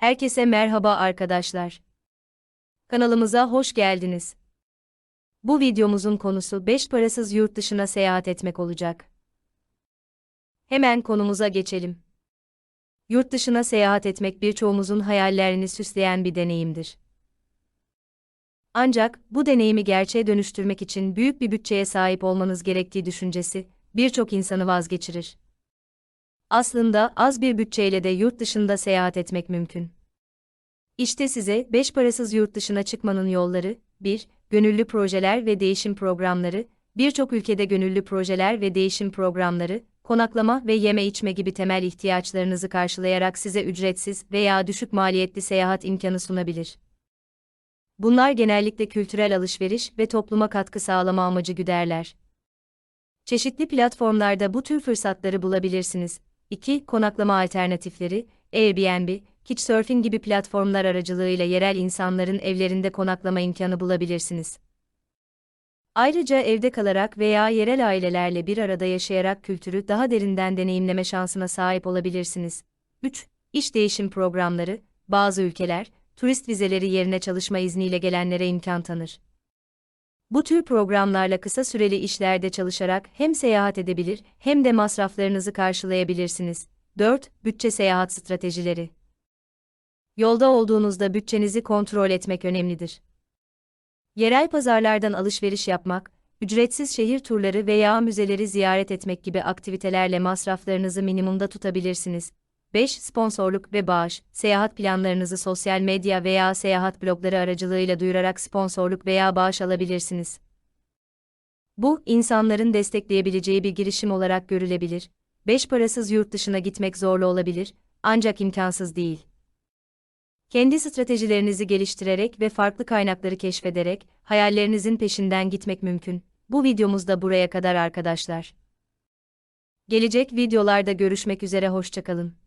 Herkese merhaba arkadaşlar. Kanalımıza hoş geldiniz. Bu videomuzun konusu 5 parasız yurt dışına seyahat etmek olacak. Hemen konumuza geçelim. Yurt dışına seyahat etmek birçoğumuzun hayallerini süsleyen bir deneyimdir. Ancak bu deneyimi gerçeğe dönüştürmek için büyük bir bütçeye sahip olmanız gerektiği düşüncesi birçok insanı vazgeçirir. Aslında az bir bütçeyle de yurt dışında seyahat etmek mümkün. İşte size 5 parasız yurt dışına çıkmanın yolları. 1. Gönüllü projeler ve değişim programları. Birçok ülkede gönüllü projeler ve değişim programları, konaklama ve yeme içme gibi temel ihtiyaçlarınızı karşılayarak size ücretsiz veya düşük maliyetli seyahat imkanı sunabilir. Bunlar genellikle kültürel alışveriş ve topluma katkı sağlama amacı güderler. Çeşitli platformlarda bu tür fırsatları bulabilirsiniz. 2. Konaklama alternatifleri, Airbnb, Couchsurfing gibi platformlar aracılığıyla yerel insanların evlerinde konaklama imkanı bulabilirsiniz. Ayrıca evde kalarak veya yerel ailelerle bir arada yaşayarak kültürü daha derinden deneyimleme şansına sahip olabilirsiniz. 3. İş değişim programları, bazı ülkeler, turist vizeleri yerine çalışma izniyle gelenlere imkan tanır. Bu tür programlarla kısa süreli işlerde çalışarak hem seyahat edebilir hem de masraflarınızı karşılayabilirsiniz. 4. Bütçe seyahat stratejileri. Yolda olduğunuzda bütçenizi kontrol etmek önemlidir. Yerel pazarlardan alışveriş yapmak, ücretsiz şehir turları veya müzeleri ziyaret etmek gibi aktivitelerle masraflarınızı minimumda tutabilirsiniz. 5. Sponsorluk ve bağış. Seyahat planlarınızı sosyal medya veya seyahat blogları aracılığıyla duyurarak sponsorluk veya bağış alabilirsiniz. Bu, insanların destekleyebileceği bir girişim olarak görülebilir. 5 parasız yurt dışına gitmek zorlu olabilir, ancak imkansız değil. Kendi stratejilerinizi geliştirerek ve farklı kaynakları keşfederek hayallerinizin peşinden gitmek mümkün. Bu videomuz da buraya kadar arkadaşlar. Gelecek videolarda görüşmek üzere hoşçakalın.